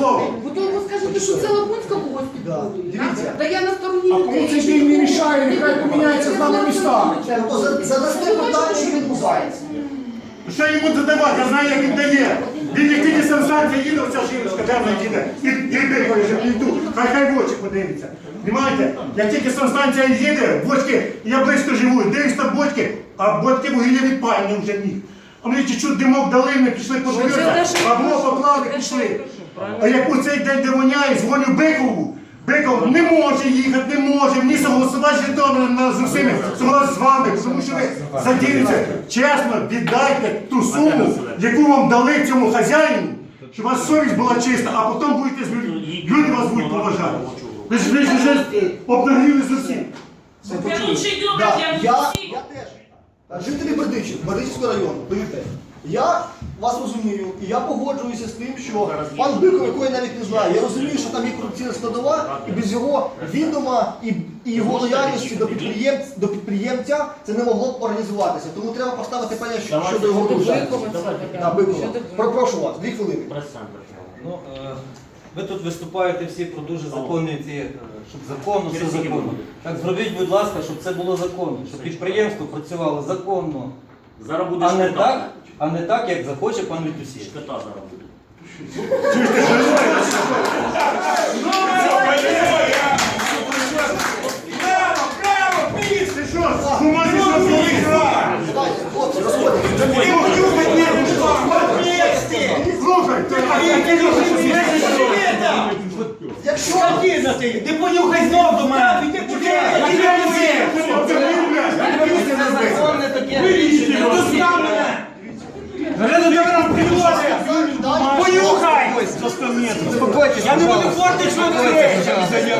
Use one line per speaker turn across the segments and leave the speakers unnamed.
слово.
Бо то ви скажете, що це Лапунська когось підбудує.
Дивіться.
Та я на стороні
А кому цей день не мішає, нехай поміняється з нами міста.
Тобто за- задасте питання, що відбувається.
Що йому задавати? Я знаю, як він дає. Він як тільки санстанція їде, оця жіночка давно їде. І я вже піду. Хай хай в очі подивиться. Понимаєте? Як тільки санстанція їде, бочки, я близько живу, дивлюсь на бочки, а бочки вугілля відпальні вже ні. А мені чуть-чуть димок дали, ми пішли подивитися, бабло поклали, пішли. А як у цей день де воняє, дзвоню Бикову. Биков не може їхати, не може, мені согласувати на- з усіми, согласувати з вами, тому що ви заділиться. Чесно, віддайте ту суму, яку вам дали цьому хазяїну, щоб у вас совість була чиста, а потім будете з людьми. Люди вас будуть поважати. Ви ж ви ж вже обнагліли з усім.
Я лучше йду, я
я, теж. Жителі Бердичів, Бердичівського району, повірте. Я вас розумію, і я погоджуюся з тим, що пан Биков, якого я навіть не знаю, я розумію, що там є корупційна складова, і без його відома і, і його лояльності до підприємця, до підприємця це не могло б організуватися. Тому треба поставити питання щодо щодо його. Да, Бикова. Прошу вас, дві хвилини.
Ну, е, ви тут виступаєте всі про дуже законні ці, е, щоб законно, все законно. Так зробіть, будь ласка, щоб це було законно, щоб підприємство працювало законно,
Зараз буде
а не
шкода.
так, а не так, як захоче пан Вітусєв.
Шкода зараз буде.
за 100 метров.
Я не буду портить свою встречу.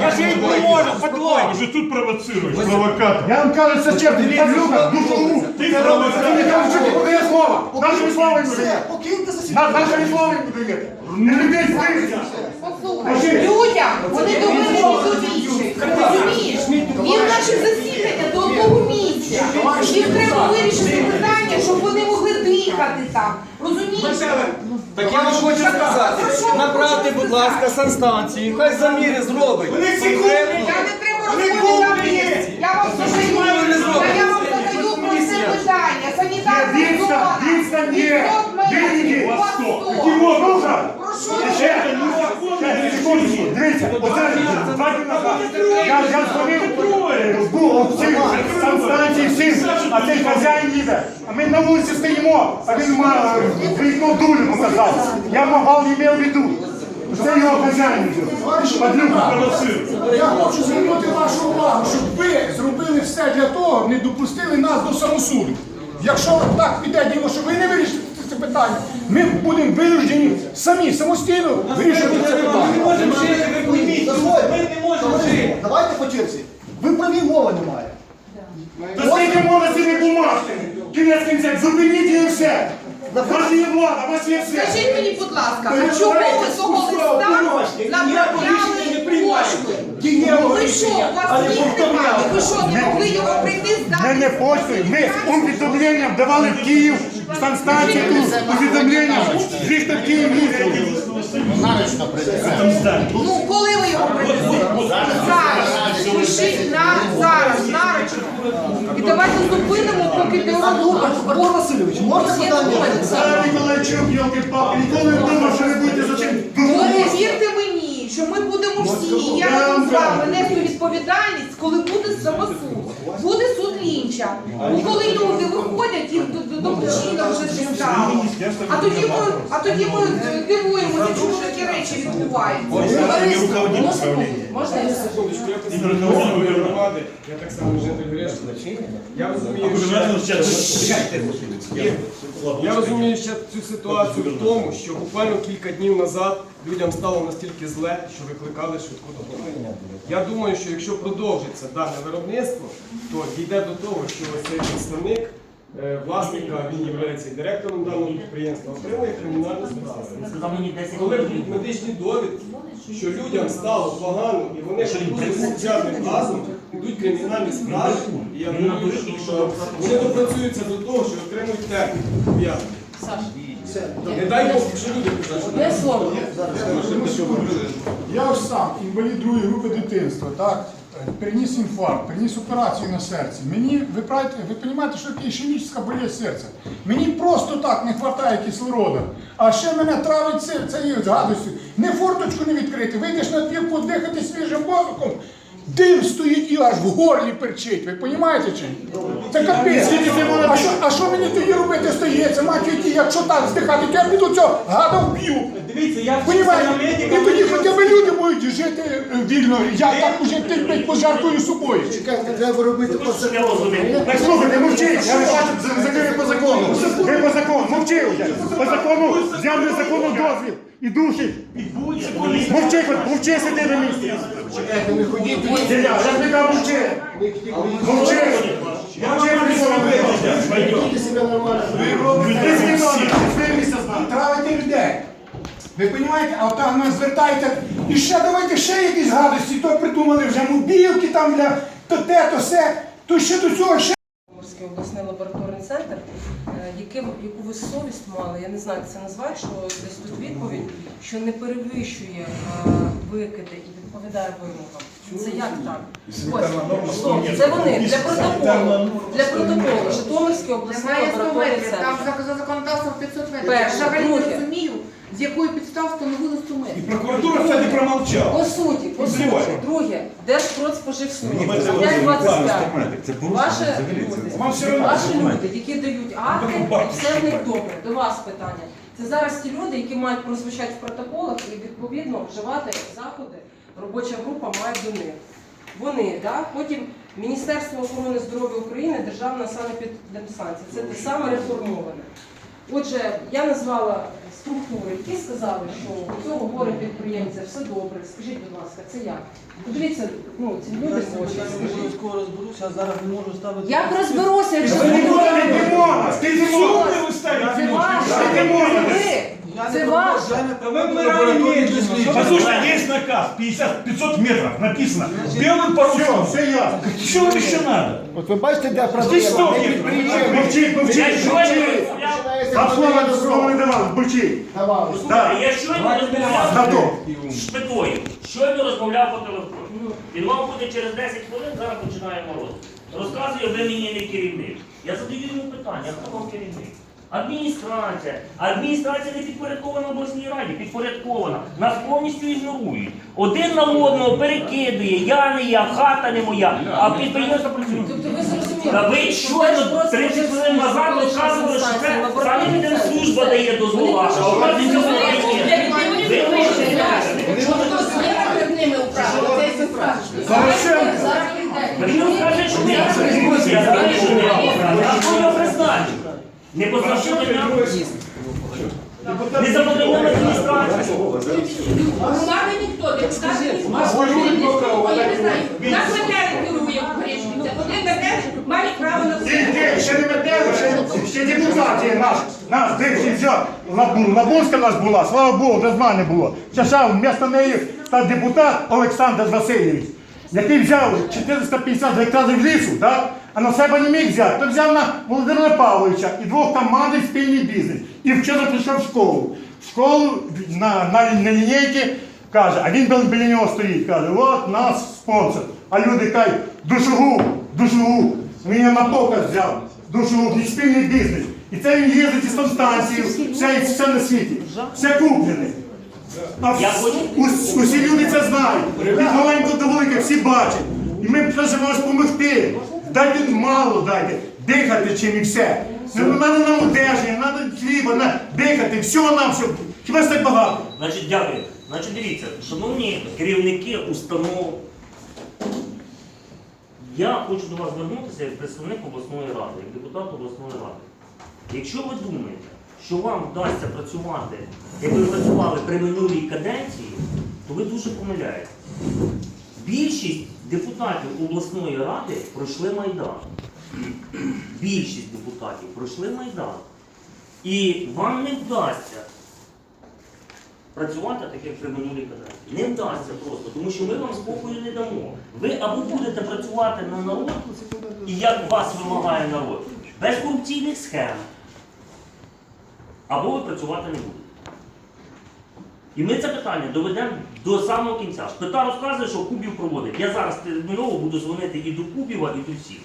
Я
же
ей не можу, подлой.
Уже тут провоцируешь, провокатор.
Я вам кажу, це черт, я люблю духову.
Ти провокатор.
Я кажу, що подає слова.
Наші
слова
не
даєте.
Наші
слова не даєте. Не людей
Людям, вони
думають. Вам хочу сказати, направте, будь ласка, санстанцію, хай заміри зробить.
Вони всі.
Я не треба розповідати. Я вам задаю, я вам задаю просте питання. Санітарна
Відстань,
зона.
відстань є.
500
Деньги.
метрів.
Вас
Вас
хто?
сто.
Тимур, ну-ка.
Прошу.
Ще, ще, секундочку. Дивіться, оце два дні назад. Я, я дзвонив е, в Google, всім, санстанції всім, а цей хазяїн їде. А ми на вулиці стоїмо, а він ма- е, вікно дулю показав. Я махав, не мав в виду. Це його хазяїн йде. Падлюка.
Я хочу звернути вашу увагу, щоб ви зробили все для того, не допустили нас до самосуду. Якщо так піде діло, що ви не вирішите це питання, ми будемо винуждені самі самостійно вирішувати це
Ми не можемо жити, ви пойміть! Ми не можемо жити!
Давайте по черзі. Ви праві мови немає.
Та скільки можна цими бумажками? Кінець кінця, зупиніть і все. Ваша є влада, вас є все.
Скажіть мені, будь ласка, а чому ви того листа направляли поштою? Ви що, у вас їх немає? Ви що, не могли його прийти
Ми
здати?
не поштою, ми увідомленням давали в Київ, санстанцію тут, увідомленням, звісно, в Київ їздили.
Ну, коли ви його привезли? Зараз. Пишіть на зараз, нарочно. І давайте зупинимо, поки ти робиш.
Артур Васильович, можна питання?
Сара Ніколайчук, йолки палки ніколи не думав, що ви будете за цим
Ну,
дурним.
повірте мені, що ми будемо всі, я разом з вами нести відповідальність, коли буде самосуд. Буде суд лінча. Ну, коли люди виходять, їх до, до, до вже не стало. А тоді ми, а тоді ми е, дивуємося, чому такі речі відбуваються. Можна- я
Секундочку, я громади, я так само житель Решти. Я розумію, що... Я розумію ще цю ситуацію в тому, що буквально кілька днів назад людям стало настільки зле, що викликали швидку допомогу. Я думаю, що якщо продовжиться дане виробництво, то дійде до того, що цей представник е, власника, він є директором даного підприємства, отримує кримінальну справу.
Сказав мені 10
Коли будуть медичні довідки, що людям стало погано і вони шкодують спеціальним газом, йдуть кримінальні справи, і я думаю, що вони допрацюються до того, що отримують техніку ув'язнення. Не дай Бог, що люди.
Одне слово.
Я ось сам інвалід другої групи дитинства, так? Переніс інфаркт, переніс операцію на серці. Мені, ви правите, ви розумієте, що таке ішемічна болезнь серця. Мені просто так не вистачає кислорода. А ще мене травить серце і з гадостю. Не форточку не відкрити, вийдеш на двір подихати свіжим воздухом, дим стоїть і аж в горлі перчить. Ви розумієте чи? Це капець. А що, а що мені тоді робити стається? Мать ті, якщо так здихати, то я піду цього гада вб'ю.
Дивіться, я
Понімаєте? І тоді хоча б люди будуть жити е, вільно. Я так уже терпить пожертвую собою.
Чекайте, треба робити по закону.
Так слухайте, мовчіть, я не бачу, закрили по закону. Ви по закону, мовчи вже. По закону, взяв незаконну дозвіл і душі. Мовчи, мовчи, сиди на місці.
Чекайте, не ходіть.
Я, не кажу, мовчи. Мовчи. Мовчи, не
Ведіть себе нормально.
Ти місце знав.
Травите людей. Ви розумієте, а там нас звертаєте. І ще давайте ще якісь гадості, то придумали вже мобілки там для то те, то все. То ще до цього ще.
Морський обласний лабораторний центр, е, яким, яку ви совість мали, я не знаю, як це назвати, що десь тут відповідь, що не перевищує е, викиди і відповідає вимогам. Це як так? Ось, стоп, це вони для протоколу. Для протоколу. Житомирський обласний
Немає 100
лабораторний
метрів, там
центр.
за, за законодавством 500 метрів.
Перше, друге.
розумію, з якої підстав встановили 100 метрів.
Прокуратура, кстати, промолчала.
По суті, по суті. Друге, Держпродспоживслужба.
Ні, це
Стаття
взагалі
25. Ваші люди,
Вам все одно.
Ваші люди, які дають акти,
Тому бабки
все в них добре. До вас питання. Це зараз ті люди, які мають прозвучати в протоколах і відповідно вживати заходи. Робоча група має до них. Вони, да? потім Міністерство охорони здоров'я України, Державна санепідемстанція. Це те саме реформоване. Отже, я назвала структури, які сказали, що у цього горе підприємця все добре. Скажіть, будь ласка, це як? Подивіться, ну ці люди хочуть. скажіть.
Обов'язково розберуся, а зараз не можу ставити.
Як розберуся, якщо ви
не можна, ти не можна.
Це ваше,
не
ви, це ваше.
Послушай, есть наказ, 50, 500 метров, написано, белым
Все,
парусом.
все ясно.
Что вам еще надо?
От ви бачите, де проблема?
Нет?
підприємство.
Мовчіть, мовчіть, мовчіть. А слово слово не давали, мовчіть.
Давали.
Я щойно розмовляв
на
з шпикою. Щойно розмовляв по телефону. Він мав бути через 10 хвилин, зараз починає мороз. Розказує, ви мені не керівник. Я задаю йому питання, хто вам керівник? Адміністрація. Адміністрація не підпорядкована обласній раді, підпорядкована. Нас повністю ігнорують. Один на одного перекидує, я не я, хата не моя, а підприємство працює.
Тобто ви зрозуміли.
Та ви щойно 30 хвилин назад розказували, що це саме служба дає дозвола, а у вас не є. Ви можете. Він скаже, що не я знаю, що не його призначив? Не позначення не заподобали адміністрацію.
Громади ніхто, депутати ніхто. Я не знаю. Нас метелик керує в Гришківці. Один метелик має право на
Ти,
все.
ти, ще не метели, ще, ще депутат є наш, бивший взяв. Лабун- Лабунська нас була, слава Богу, без мене було. Ще вмісто неї став депутат Олександр Васильович, який взяв 450 гектарів лісу, так? а на себе не міг взяти, то взяв на Володимира Павловича і двох команд спільний бізнес. І вчора прийшов в школу. В школу на, на, на лінійці каже, а він біля- нього стоїть, каже, от нас спонсор. А люди кажуть, душогуб. Він його на показ взяв, душогуб, не спільний бізнес. І це він їздить із станції, все, все на світі, все куплене. А ус- усі люди це знають. Від маленького до великого всі бачать. І ми просимо вас допомогти. Дайте мало дайте, дихати чим і все. Не треба нам одежі, не треба хліба, на дихати, всього нам все. Хіба ж так багато?
Значить, дякую. Значить, дивіться, шановні керівники установ, я хочу до вас звернутися як представник обласної ради, як депутат обласної ради. Якщо ви думаєте, що вам вдасться працювати, як ви працювали при минулій каденції, то ви дуже помиляєтесь. Більшість депутатів обласної ради пройшли Майдан. Більшість депутатів пройшли Майдан. І вам не вдасться працювати так, як при минулій каденції. Не вдасться просто, тому що ми вам спокою не дамо. Ви або будете працювати на народ, і як вас вимагає народ, без корупційних схем, або ви працювати не будете. І ми це питання доведемо до самого кінця. Шпита розказує, що Кубів проводить. Я зараз терміново буду дзвонити і до Кубіва, і до всіх.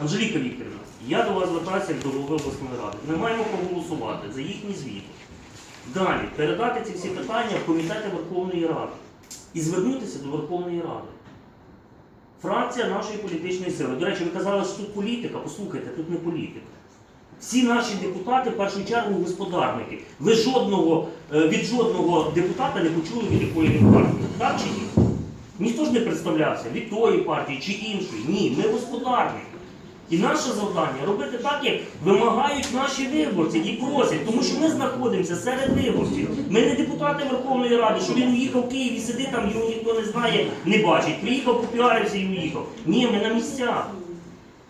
Анжеліка Вікторівна, я до вас звертаюся як до голови обласної ради. Ми маємо проголосувати за їхні звіти. Далі передати ці всі питання в комітети Верховної Ради і звернутися до Верховної Ради. Фракція нашої політичної сили. До речі, ви казали, що тут політика. Послухайте, тут не політика. Всі наші депутати в першу чергу господарники. Ви жодного е, від жодного депутата не почули від якої партії. Так чи ні? Ніхто ж не представлявся від тої партії чи іншої. Ні, ми господарники. І наше завдання робити так, як вимагають наші виборці і просять, тому що ми знаходимося серед виборців. Ми не депутати Верховної Ради, що він уїхав в Київ і сидить там, його ніхто не знає, не бачить. Приїхав, попіарився і уїхав. Ні, ми на місцях.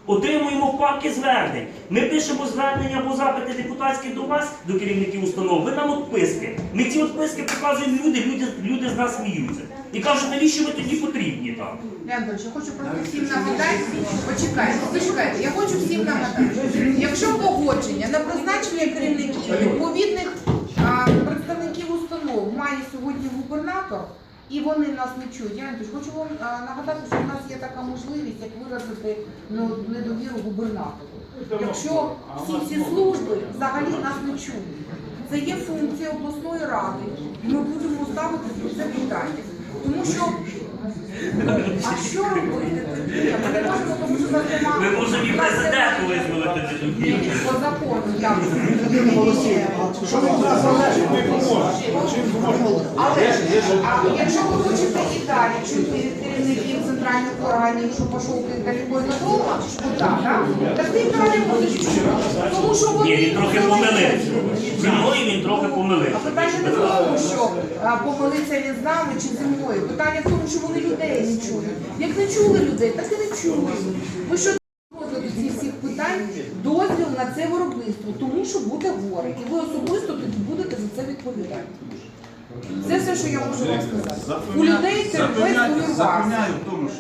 Отримуємо папки звернень. Ми пишемо звернення або запити депутатські до вас, до керівників установ. Ви нам відписки. Ми ці відписки показуємо люди, люди, люди з нас сміються. І кажуть, навіщо ви тоді потрібні там?
Леонідович, я хочу просто всім нагадати, почекайте, почекайте, я хочу всім нагадати, якщо погодження на призначення керівників відповідних представників установ має сьогодні губернатор, і вони нас не чують, я Леонідович, хочу вам а, нагадати, що в нас є така можливість, як виразити ну, недовіру губернатору. Якщо всі ці служби взагалі нас не чують. Це є функція обласної ради, ми будемо ставити це питання. Тому що а що робити тоді? Ми не можемо, тому що нас.
Ми можемо і президенту визволити
По закону, як
Що від нас залежить, ми поможемо.
Але а якщо ви хочете і далі чути від керівників центральних органів, що пішов ти далеко і надовго, куди, так? Так ти далі будеш чути. Тому що вони...
Ні, він трохи помилився. Зі мною він трохи помилився.
А питання не в тому, що помилиться він з нами чи зі мною. Питання в тому, що вони людей не чули. Як не чули людей, так і не чули. Ви що розгляду цих всіх питань дозвіл на це виробництво, тому що буде горе. І ви особисто тоді будете за це відповідати. Це все, що я можу вам сказати. У людей це весь
Запевняю в тому, що